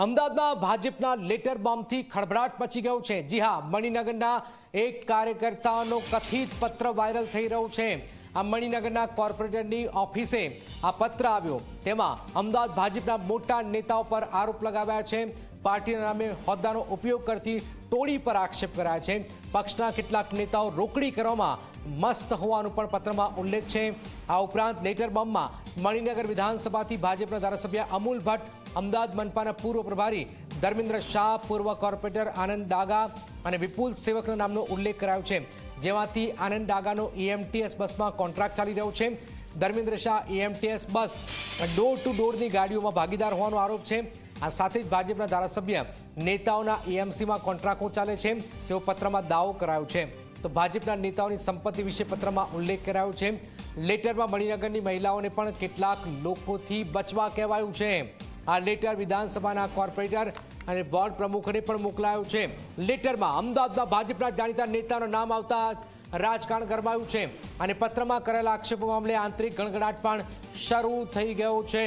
અમદાવાદમાં ભાજપના લેટર બોમ્બથી ખળભળાટ મચી ગયો છે. જી હા, મણિનગરના એક કાર્યકર્તાનો કથિત પત્ર વાયરલ થઈ રહ્યો છે. આ મણિનગરના કોર્પોરેટરની ઓફિસે આ પત્ર આવ્યો. તેમાં અમદાવાદ ભાજપના મોટા નેતાઓ પર આરોપ લગાવ્યા છે. પાર્ટીના નામે હોદ્દાનો ઉપયોગ કરતી ટોળી પર આક્ષેપ કરાયા છે. પક્ષના કેટલાક નેતાઓ રોકડી કરવામાં મસ્ત હોવાનું પણ પત્રમાં ઉલ્લેખ છે. આ ઉપરાંત લેટર બોમ્બમાં મણિનગર વિધાનસભાથી ભાજપના ધારાસભ્ય અમૂલ ભટ્ટ, અમદાવાદ મનપાના પૂર્વ પ્રભારી ધર્મેન્દ્ર શાહ, પૂર્વ કોર્પોરેટર આનંદ ડાગા અને વિપુલ સેવકના નામનો ઉલ્લેખ કરાયો છે. જેમાંથી આનંદ ડાગાનો ઈએમટીએસ બસમાં કોન્ટ્રાક્ટ ચાલી રહ્યો છે. Dharmendra Shah AMTS bus door to ડોરની ગાડીઓમાં ભાગીદાર હોવાનો આરોપ છે. આ સાથે જ ભાજપના ધારાસભ્ય નેતાઓના એએમસીમાં કોન્ટ્રાક્ટો ચાલે છે. તેવો પત્રમાં દાવો કરાયો છે. તો ભાજપના નેતાઓની સંપત્તિ વિશે પત્રમાં ઉલ્લેખ કરાયો છે. લેટરમાં મણિનગરની મહિલાઓને પણ કેટલાક લોકોથી બચવા કહેવાયું છે. આ લેટર વિધાનસભાના કોર્પોરેટર અને બોર્ડ પ્રમુખને પણ મોકલાયો છે. લેટરમાં અમદાવાદના ભાજપના જાણીતા નેતાનું નામ આવતા રાજકારણ ગરમાયું છે. અને પત્રમાં કરેલા આક્ષેપો મામલે આંતરિક ગણગડાટ પણ શરૂ થઈ ગયો છે.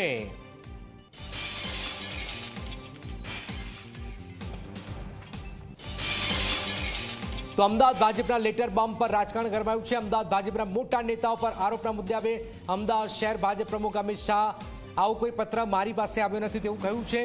તો અમદાવાદ ભાજપના લેટર બોમ્બ પર રાજકારણ ગરમાયું છે. અમદાવાદ ભાજપના મોટા નેતાઓ પર આરોપના મુદ્દે હવે અમદાવાદ શહેર ભાજપ પ્રમુખ અમિત શાહ આવો કોઈ પત્ર મારી પાસે આવ્યો નથી તેવું કહ્યું છે.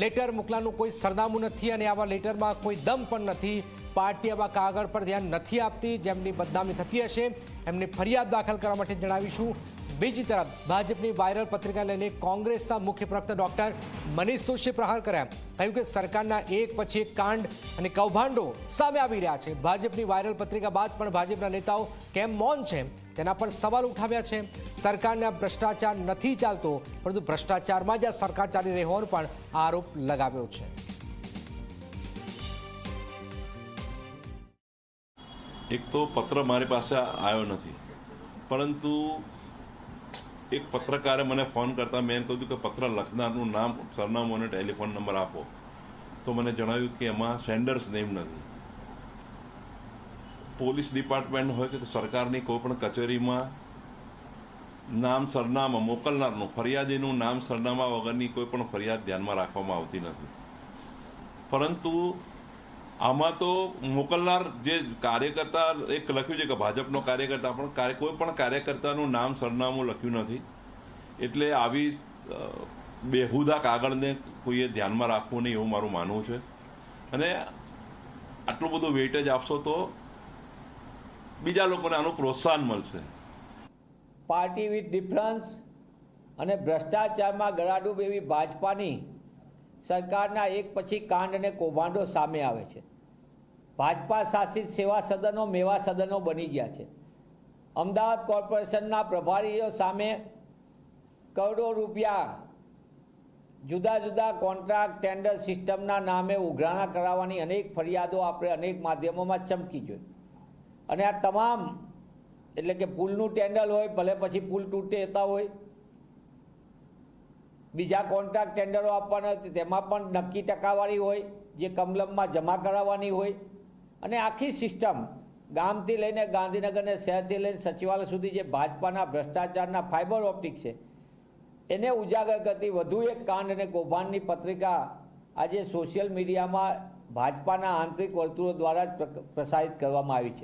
લેટર મોકલાનું કોઈ સરનામું નથી અને આવા લેટરમાં કોઈ દમ પણ નથી. પાર્ટી આવા કાગળ પર ધ્યાન નથી આપતી. જેમની બદનામી થતી હશે એમને ફરિયાદ દાખલ કરવા માટે જણાવીશું. બીજી તરફ ભાજપની વાયરલ પત્રિકા લઈને કોંગ્રેસના મુખ્ય પ્રવક્તા ડોક્ટર મનીષ દોશીએ પ્રહાર કર્યા. કહ્યું કે સરકારના એક પછી એક કાંડ અને કૌભાંડો સામે આવી રહ્યા છે. ભાજપની વાયરલ પત્રિકા બાદ પણ ભાજપના નેતાઓ કેમ મૌન છે? તેના પર સવાલ ઉઠાવ્યા છે. સરકારને ભ્રષ્ટાચાર નથી ચાલતો, પરંતુ ભ્રષ્ટાચારમાં જ આ સરકાર ચાલી રહી હોવાનો પણ આરોપ લગાવ્યો છે. એક તો પત્ર મારી પાસે આવ્યો નથી. પરંતુ એક પત્રકારે મને ફોન કરતા મેં કહ્યું કે પત્ર લખનારનું નામ, સરનામું અને ટેલિફોન નંબર આપો. તો મને જણાવ્યું કે એમાં સેન્ડર્સ નેમ નથી. પોલીસ ડિપાર્ટમેન્ટ હોય કે સરકારની કોઈ પણ કચેરીમાં નામ, સરનામા મોકલનારનું, ફરિયાદીનું નામ, સરનામા વગરની કોઈ પણ ફરિયાદ ધ્યાનમાં રાખવામાં આવતી નથી. પરંતુ આમાં તો મોકલનાર જે કાર્યકર્તા, એક લખ્યું છે કે ભાજપનો કાર્યકર્તા, પણ કોઈ પણ કાર્યકર્તાનું નામ, સરનામું લખ્યું નથી. એટલે આવી બેહુદા કાગળને કોઈએ ધ્યાનમાં રાખવું નહીં એવું મારું માનવું છે. અને આટલું બધું વેઇટેજ આપશો તો બીજા લોકોને આનું પ્રોત્સાહન મળશે. પાર્ટી વિથ ડિફરન્સ અને ભ્રષ્ટાચારમાં ગળાડૂબ એવી ભાજપાની સરકારના એક પછી કાંડ અને કૌભાંડો સામે આવે છે. ભાજપા શાસિત સેવા સદનો, મેવા સદનો બની ગયા છે. અમદાવાદ કોર્પોરેશનના પ્રભારીઓ સામે કરોડો રૂપિયા જુદા જુદા કોન્ટ્રાક્ટ ટેન્ડર સિસ્ટમના નામે ઉઘરાણા કરાવવાની અનેક ફરિયાદો આપણે અનેક માધ્યમોમાં ચમકી જોઈ. અને આ તમામ એટલે કે પુલનું ટેન્ડર હોય, ભલે પછી પુલ તૂટે હોય બીજા કોન્ટ્રાક્ટ ટેન્ડરો આપવાના તેમાં પણ નક્કી ટકાવારી હોય, જે કમલમમાં જમા કરાવવાની હોય. અને આખી સિસ્ટમ ગામથી લઈને ગાંધીનગર અને શહેરથી લઈને સચિવાલય સુધી જે ભાજપાના ભ્રષ્ટાચારના ફાઇબર ઓપ્ટિક છે, એને ઉજાગર કરતી વધુ એક કાંડ અને કૌભાંડની પત્રિકા આજે સોશિયલ મીડિયામાં ભાજપાના આંતરિક વર્તુળો દ્વારા જ પ્ર- પ્રસારિત કરવામાં આવી છે.